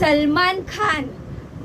सलमान खान.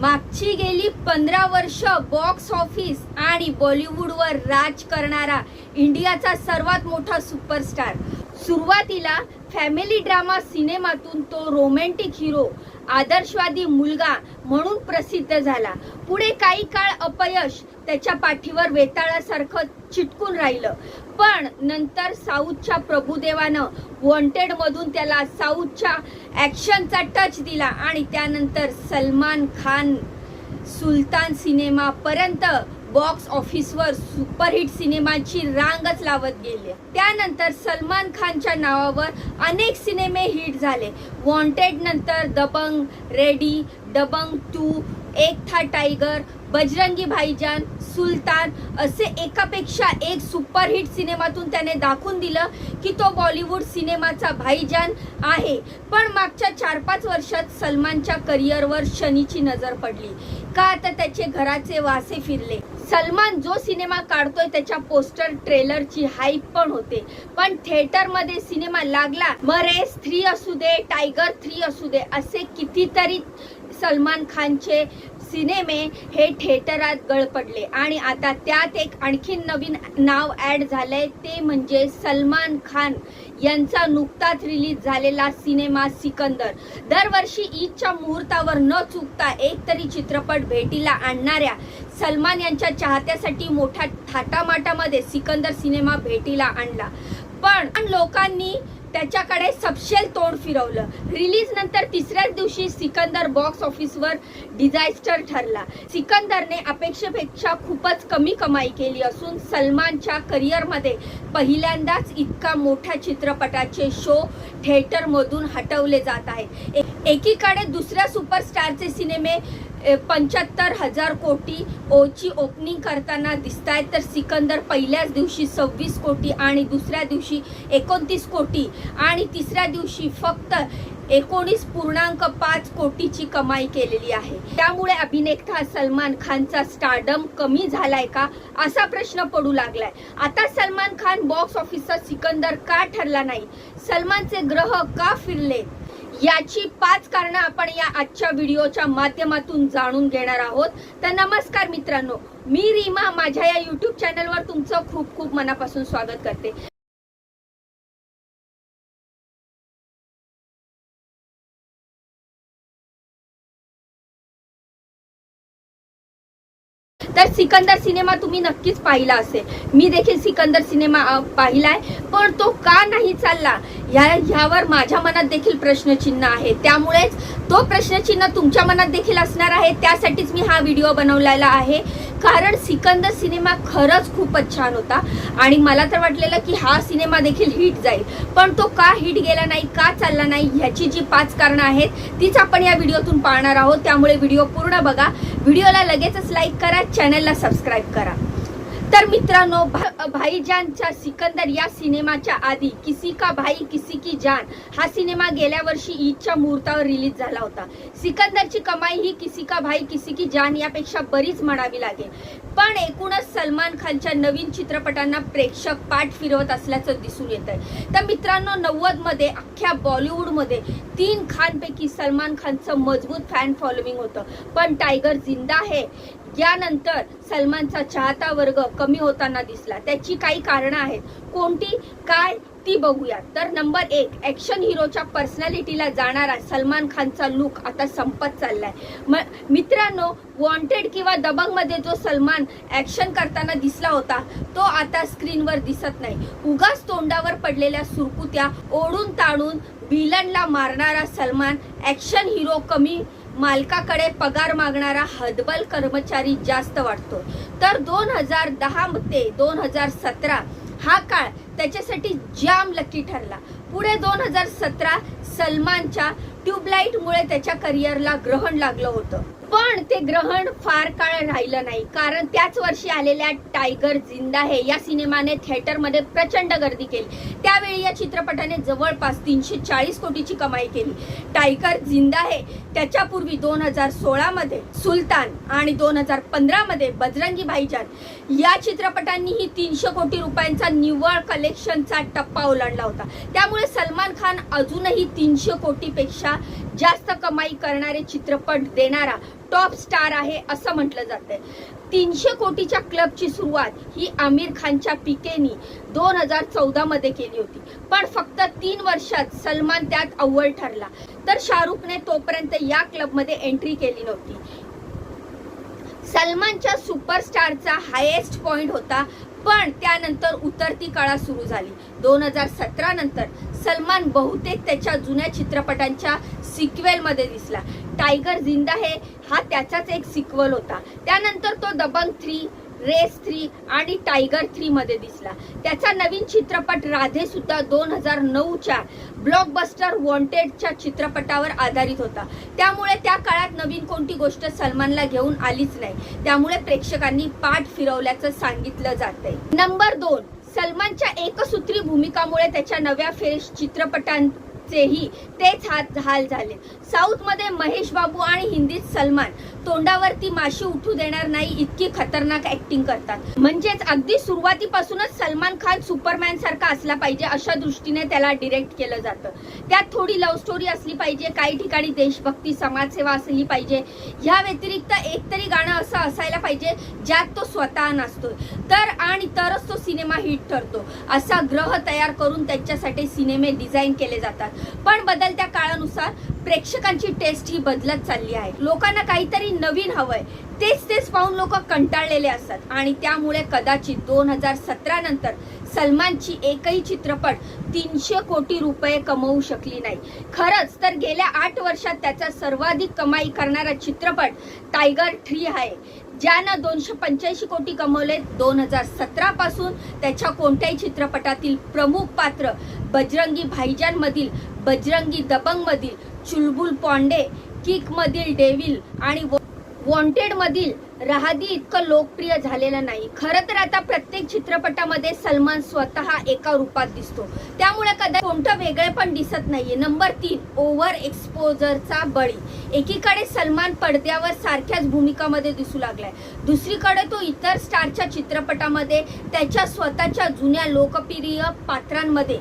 मागची गेली पंधरा वर्ष बॉक्स ऑफिस आणि बॉलिवूडवर राज करणारा इंडियाचा सर्वात मोठा सुपरस्टार सुरुवातीला फॅमिली ड्रामा सिनेमातून तो रोमॅन्टिक हिरो आदर्शवादी मुलगा म्हणून प्रसिद्ध झाला. पुढे काही काळ अपयश त्याच्या पाठीवर वेताळासारखं चिटकून राहिलं. पण नंतर साऊथच्या प्रभुदेवानं वॉन्टेड मधून त्याला साऊथच्या ऍक्शनचा टच दिला आणि त्यानंतर सलमान खान सुलतान सिनेमापर्यंत बॉक्स ऑफिसवर सुपरहिट सिनेमाची रांगच लावत गेली. त्यानंतर सलमान खानच्या नावावर अनेक सिनेमे हिट झाले. वॉन्टेड नंतर दबंग रेडी दबंग टू एक था टायगर बजरंगी भाईजान सुलतान असे एकापेक्षा एक सुपरहिट सिनेमातून त्याने दाखवून दिलं की तो बॉलिवूड सिनेमाचा भाईजान आहे. पण मागच्या चार पाच वर्षात सलमानच्या करिअरवर शनीची नजर पडली. का तर त्याचे घराचे वासे फिरले? सलमान जो सिनेमा काढतोय त्याच्या पोस्टर ट्रेलरची हाईप पण होते. पण थिएटरमध्ये सिनेमा लागला मग रेस थ्री असू दे टायगर थ्री असू दे असे कितीतरी सलमान खानचे सिनेमे हे थिएटरात गळपडले आणि आता त्यात एक आणखीन नवीन नाव ॲड झालंय ते म्हणजे सलमान खान यांचा नुकताच रिलीज झालेला सिनेमा सिकंदर. दरवर्षी ईदच्या मुहूर्तावर न चुकता एक तरी चित्रपट भेटीला आणणाऱ्या सलमान यांच्या चाहत्यासाठी मोठ्या थाटामाटामध्ये सिकंदर सिनेमा भेटीला आणला. पण लोकांनी त्याच्याकडे सपशेल तोंड फिरवलं. रिलीज नंतर तिसऱ्याच दिवशी सिकंदर बॉक्स ऑफिसवर डिझास्टर ठरला. सिकंदरने अपेक्षेपेक्षा खूपच कमी कमाई केली असून सलमानच्या करिअरमध्ये पहिल्यांदाच इतका मोठ्या चित्रपटाचे शो थिएटरमधून हटवले जात आहेत. एकीकडे दुसऱ्या सुपरस्टारचे सिनेमे पंच्याहत्तर हजार कोटी ओची ओपनिंग करताना दिसत आहेत तर सिकंदर पहिल्याच दिवशी सव्वीस कोटी आणि दुसऱ्या दिवशी एकोणतीस कोटी आणि तिसऱ्या दिवशी फक्त एकोणीस पूर्णांक पाच कोटीची कमाई केलेली आहे. त्यामुळे अभिनेता सलमान खानचा स्टारडम कमी झालाय का? असा प्रश्न पडू लागलाय. आता सलमान खान बॉक्स ऑफिसचा सिकंदर का ठरला नाही? सलमानचे ग्रह का फिरले? याची पाच कारणं आपण या आजच्या व्हिडिओच्या माध्यमातून जाणून घेणार आहोत. तर नमस्कार मित्रांनो मी रीमा माझ्या या युट्यूब चॅनलवर तुमचं खूप खूप मनापासून स्वागत करते. तर सिकंदर सिनेमा तुम्ही नक्कीच पाहिला असेल. मी देखील सिकंदर सिनेमा पाहिलाय. पण तो का नाही या ह्यावर माझ्या मनात देखील प्रश्नचिन्ह आहे. त्यामुळेच तो प्रश्नचिन्ह तुमच्या मनात देखील असणार आहे. त्यासाठीच मी हा व्हिडिओ बनवलेला आहे. कारण सिकंदर सिनेमा खरंच खूपच छान होता. आणि मला तर वाटलेलं की हा सिनेमा देखील हिट जाईल. पण तो का हिट गेला नाही का चालला नाही ह्याची जी पाच कारणं आहेत तीच आपण या व्हिडिओतून पाहणार आहोत. त्यामुळे व्हिडिओ पूर्ण बघा. व्हिडिओला लगेचच लाईक करा. चॅनलला सबस्क्राईब करा. तर मित्रांनो भा- भाईजानच्या सिकंदर या सिनेमाच्या आधी किसी का भाई किसी की जान हा सिनेमा गेल्या वर्षी ईदच्या मुहूर्तावर रिलीज झाला होता. सिकंदरची कमाई ही किसी का भाई किसी की जान यापेक्षा बरीच म्हणावी लागेल. पण एकूणच सलमान खानच्या नवीन चित्रपटांना प्रेक्षक पाठ फिरवत असल्याचं दिसून येत आहे तर मित्रांनो नव्वदमध्ये अख्ख्या बॉलिवूडमध्ये तीन खानपैकी सलमान खानचं मजबूत फॅन फॉलोविंग होतं. पण टायगर जिंदा आहे. यानंतर सलमानचा चाहता वर्ग कमी होताना दिसला. त्याची काही कारणं आहेत. कोणती? काय? ती बघूया तर नंबर एक ऍक्शन हिरोच्या पर्सनॅलिटीला जाणारा सलमान खानचा लुक आता संपत चाललाय. म- मित्रांनो वॉन्टेड किंवा दबंगमध्ये जो सलमान ऍक्शन करताना दिसला होता तो आता स्क्रीनवर दिसत नाही. उगाच तोंडावर पडलेल्या सुरकुत्या ओढून ताणून विलनला मारणारा सलमान ऍक्शन हिरो कमी मालकाकडे पगार मागणारा हदबल कर्मचारी जास्त वाटतो. तर दोन हजार दहा ते दोन हजार सतरा हा काळ त्याच्यासाठी जाम लकी ठरला. पुढे दोन हजार सतरा सलमानच्या ट्यूबलाईटमुळे त्याच्या करिअरला ग्रहण लागलं होतं. पण ते ग्रहण फार काळ राहिलं नाही. कारण त्याच वर्षी आलेल्या टायगर जिंदा है या सिनेमाने थिएटरमध्ये प्रचंड गर्दी केली. त्यावेळी या चित्रपटाने जवळपास तीनशे चाळीस कोटीची कमाई केली. टायगर जिंदा है त्याच्यापूर्वी दोन हजार सोळामध्ये सुलतान आणि दोन हजार पंधरामध्ये बजरंगी भाईजान या चित्रपटांनीही तीनशे कोटी रुपयांचा निव्वळ कलेक्शनचा टप्पा ओलांडला होता. त्यामुळे सलमान खान अजूनही तीनशे कोटीपेक्षा जास्त कमाई करणारे चित्रपट देणारा टॉप स्टार आहे असं म्हटलं जातंय. तीनशे कोटीच्या क्लबची सुरुवात ही आमिर खानच्या पिकेनी दोन हजार चौदा मध्ये केली होती. पण फक्त तीन वर्षात सलमान त्यात अव्वल ठरला. तर शाहरुखने तोपर्यंत या क्लबमध्ये एंट्री केली नव्हती. सलमानच्या सुपरस्टारचा हायेस्ट पॉइंट होता पण त्यानंतर उतरती काळा सुरू झाली. दोन हजार सतरा नंतर सलमान बहुतेक त्याच्या जुन्या चित्रपटांच्या सिक्वेलमध्ये दिसला. टायगर जिंदा है हा त्याचाच एक सिक्वल होता. त्यानंतर तो दबंग थ्री रेस थ्री आणि टायगर थ्री मध्ये दिसला. त्याचा नवीन चित्रपट राधे सुद्धा दोन हजार नऊच्या ब्लॉकबस्टर वॉन्टेडच्या चित्रपटावर आधारित होता. त्यामुळे त्या काळात नवीन कोणती गोष्ट सलमानला घेऊन आलीच नाही. त्यामुळे प्रेक्षकांनी पाठ फिरवल्याचं सांगितलं जातंय. नंबर दोन. सलमानच्या एकसूत्री भूमिकामुळे त्याच्या नव्या फेस चेही तेच हात हाल झाले. साऊथमध्ये महेश बाबू आणि हिंदीत सलमान. तोंडावरती माशी उठू देणार नाही इतकी खतरनाक ऍक्टिंग करतात. म्हणजेच अगदी सुरुवातीपासूनच सलमान खान सुपरमॅन सारखा असला पाहिजे अशा दृष्टीने त्याला डिरेक्ट केलं जातं. त्यात थोडी लव्ह स्टोरी असली पाहिजे काही ठिकाणी देशभक्ती समाजसेवा असली पाहिजे. ह्या व्यतिरिक्त एकतरी गाणं असं असायला पाहिजे ज्यात तो स्वतः नसतोय तर आणि तरच तो सिनेमा हिट ठरतो. असा ग्रह तयार करून त्यांच्यासाठी सिनेमे डिझाईन केले जातात. पण बदलत्या काळानुसार प्रेक्षकांची टेस्ट ही बदलत चालली आहे. लोकांना काहीतरी नवीन हवंय. तेच तेच पाहून लोक कंटाळलेले असतात. आणि त्यामुळे कदाचित दोन हजार सतरा नंतर सलमानची एकही चित्रपट तीनशे कोटी रुपये कमवू शकली नाही. खरंच तर गेल्या आठ वर्षात त्याचा सर्वाधिक कमाई करणारा चित्रपट टायगर थ्री आहे. ज्यानं दोनशे पंच्याऐंशी कोटी कमवले दोन हजार सतरापासून त्याच्या कोणत्याही चित्रपटातील प्रमुख पात्र बजरंगी भाईजान मधील बजरंगी दबंग मधील चुलबुल पॉन्डे किक मधील डेव्हिल आणि वॉन्टेड मधील रहादी इतकं लोकप्रिय झालेलं नाही. खरं तर आता प्रत्येक चित्रपटामध्ये सलमान स्वतः एका रूपात दिसतो. त्यामुळे कदाचित कोणतं वेगळे पण दिसत नाहीये. नंबर तीन ओव्हर एक्सपोजरचा बळी. एकीकडे सलमान पडद्यावर सारख्याच भूमिकामध्ये दिसू लागलाय. दुसरीकडे तो इतर स्टारच्या चित्रपटामध्ये त्याच्या स्वतःच्या जुन्या लोकप्रिय पात्रांमध्ये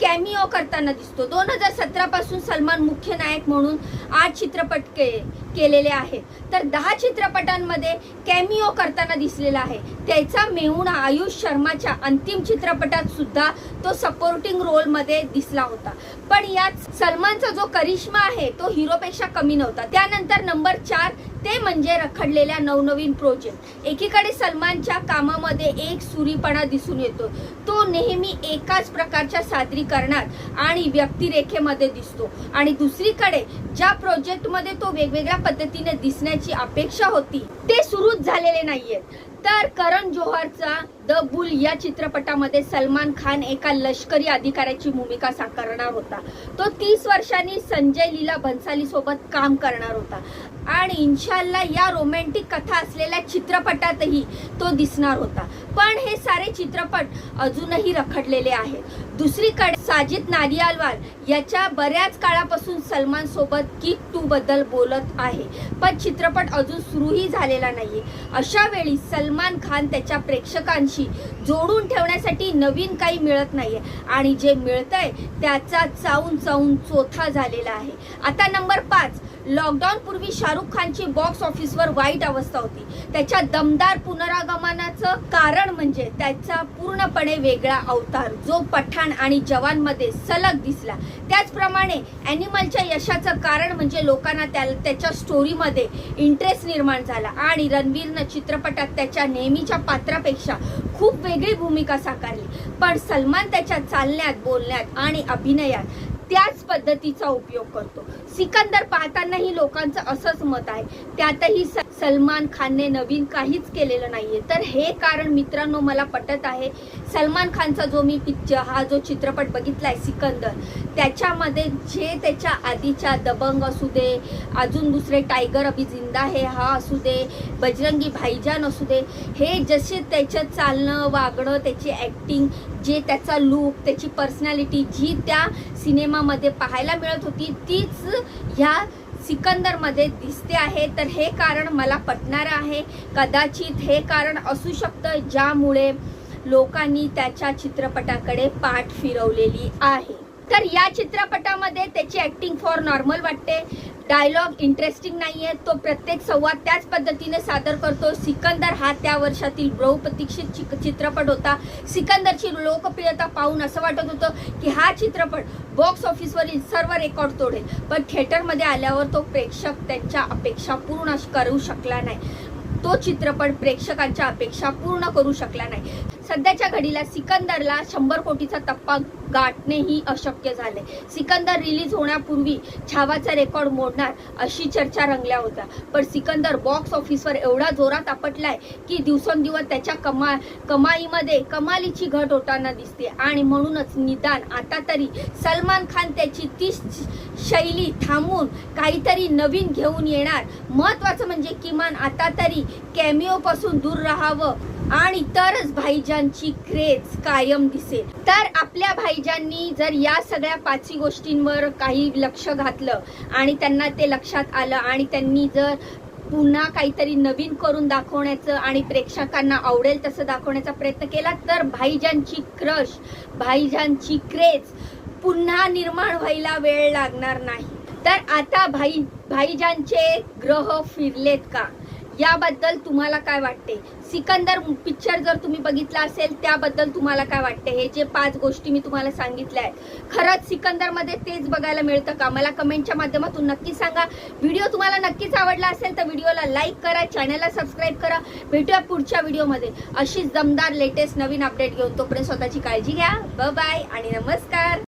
कॅमिओ करताना दिसतो. दोन हजार सतरा पासून सलमान मुख्य नायक म्हणून आठ चित्रपट के केलेले आहेत. तर दहा चित्रपटांमध्ये कॅमिओ करताना दिसलेला आहे. त्याचा मेहुणा आयुष शर्माच्या अंतिम चित्रपटात सुद्धा तो सपोर्टिंग रोलमध्ये दिसला होता. पण यात सलमानचा जो करिश्मा आहे तो हिरोपेक्षा कमी नव्हता. त्यानंतर नंबर चार ते म्हणजे रखडलेल्या नवनवीन प्रोजेक्ट एकीकडे सलमानच्या कामामध्ये एक सुरीपणा दिसून येतो. तो नेहमी एकाच प्रकारच्या सादरीकरणात आणि व्यक्तिरेखेमध्ये दिसतो. आणि दुसरीकडे ज्या प्रोजेक्टमध्ये तो वेगवेगळ्या पद्धतीने दिसण्याची अपेक्षा होती. ते सुरूच झालेले नाहीयेत तर करण जोहरचा द बुल या चित्रपटामध्ये सलमान खान एका लष्करी अधिकाऱ्याची भूमिका साकारणार होता. तो तीस वर्षांनी संजय लीला भन्साली सोबत काम करणार होता. आणि इन्शाल्ला या रोमॅन्टिक कथा असलेल्या चित्रपटातही तो दिसणार होता. पण हे सारे चित्रपट अजूनही रखडलेले आहेत. दुसरीकडे साजिद नारियालवाल याच्या बऱ्याच काळापासून सलमान सोबत किक टू बद्दल बोलत आहे. पण चित्रपट अजून सुरूही झालेला नाही अशा वेळी सलमान खान त्याच्या प्रेक्षकांशी जोडून ठेवण्यासाठी नवीन काही मिळत नाहीये. आणि जे मिळतंय त्याचा चावून चावून चोथा झालेला आहे. आता नंबर पाच लॉकडाऊन पूर्वी शाहरुख खानची बॉक्स ऑफिसवर वाईट अवस्था होती. त्याच्या दमदार पुनरागमनाचं कारण म्हणजे त्याचा पूर्णपणे वेगळा अवतार जो पठाण आणि जवानमध्ये सलग दिसला. त्याचप्रमाणे ॲनिमलच्या यशाचं कारण म्हणजे लोकांना त्या त्याच्या स्टोरीमध्ये इंटरेस्ट निर्माण झाला आणि रणवीरनं चित्रपटात त्याच्या नेहमीच्या पात्रापेक्षा खूप वेगळी भूमिका साकारली. पण सलमान त्याच्या चालण्यात बोलण्यात आणि अभिनयात त्याच पद्धतीचा उपयोग करतो. सिकंदर पाहतानाही लोकांचं असंच मत आहे. त्यातही स- सलमान खानने नवीन काहीच केलेलं नाहीये. तर हे कारण मित्रांनो मला पटत आहे. सलमान खानचा जो मी पिक्चर हा जो चित्रपट बघितलाय सिकंदर त्याच्यामध्ये जे त्याच्या आधीच्या दबंग असू दे अजून दुसरे टायगर अभि जिंदा हे हा असू दे बजरंगी भाईजान असू दे हे जसे त्याचं चालणं वागणं त्याची ॲक्टिंग जे त्याचा लूक त्याची पर्सनॅलिटी जी त्या सिनेमा सिनेमामध्ये पाहायला मिळत होती तीच ह्या सिकंदरमध्ये दिसते आहे. तर हे कारण मला पटणारं आहे. कदाचित हे कारण असू शकतं ज्यामुळे लोकांनी त्याच्या चित्रपटाकडे पाठ फिरवलेली आहे. तर या चित्रपटामध्ये त्याची ऍक्टिंग फॉर नॉर्मल वाटते. डायलॉग इंटरेस्टिंग नाहीये. तो प्रत्येक संवाद त्याच पद्धतीने सादर करतो. सिकंदर हा त्या वर्षातील बहुप्रतीक्षित चित्रपट होता. सिकंदरची लोकप्रियता पाहून असं वाटत होतं की हा चित्रपट बॉक्स ऑफिसवरील सर्व रेकॉर्ड तोडेल. पण थिएटरमध्ये आल्यावर तो प्रेक्षक त्यांच्या अपेक्षा पूर्ण करू शकला नाही. तो चित्रपट प्रेक्षकांच्या अपेक्षा पूर्ण करू शकला नाही. सध्याच्या घडीला सिकंदरला शंभर कोटीचा टप्पा गाठणेही अशक्य झाले. सिकंदर रिलीज होण्यापूर्वी छावाचा रेकॉर्ड मोडणार अशी चर्चा रंगल्या होत्या. पण सिकंदर बॉक्स ऑफिसवर एवढा जोरात आपटलाय की दिवसेंदिवस त्याच्या कमा कमाईमध्ये कमालीची घट होताना दिसते. आणि म्हणूनच निदान आता तरी सलमान खान त्याची तीच शैली थांबून काहीतरी नवीन घेऊन येणार. महत्वाचं म्हणजे किमान आता तरी कॅमिओपासून दूर राहावं. आणि तरच भाईजानची क्रेज कायम दिसेल. तर आपल्या भाईजांनी जर या सगळ्या पाचही गोष्टींवर काही लक्ष घातलं आणि त्यांना ते लक्षात आलं आणि त्यांनी जर पुन्हा काहीतरी नवीन करून दाखवण्याचं आणि प्रेक्षकांना आवडेल तसं दाखवण्याचा प्रयत्न केला तर भाईजानची क्रश भाईजानची क्रेज पुन्हा निर्माण व्हायला वेळ लागणार नाही. तर आता भाई भाईजानचे ग्रह फिरलेत का? याबद्दल तुम्हाला काय वाटते? सिकंदर पिक्चर जर तुम्ही बघितला असेल त्याबद्दल तुम्हाला काय वाटते? हे जे पाच गोष्टी मी तुम्हाला सांगितल्या आहेत. खरंच सिकंदरमध्ये तेच बघायला मिळतं का? मला कमेंटच्या माध्यमातून नक्की सांगा. व्हिडिओ तुम्हाला नक्कीच आवडला असेल तर व्हिडिओला लाईक करा चॅनलला सबस्क्राईब करा. भेटूया पुढच्या व्हिडिओमध्ये. अशीच दमदार लेटेस्ट नवीन अपडेट घेऊन तोपर्यंत स्वतःची काळजी घ्या. बाय आणि नमस्कार.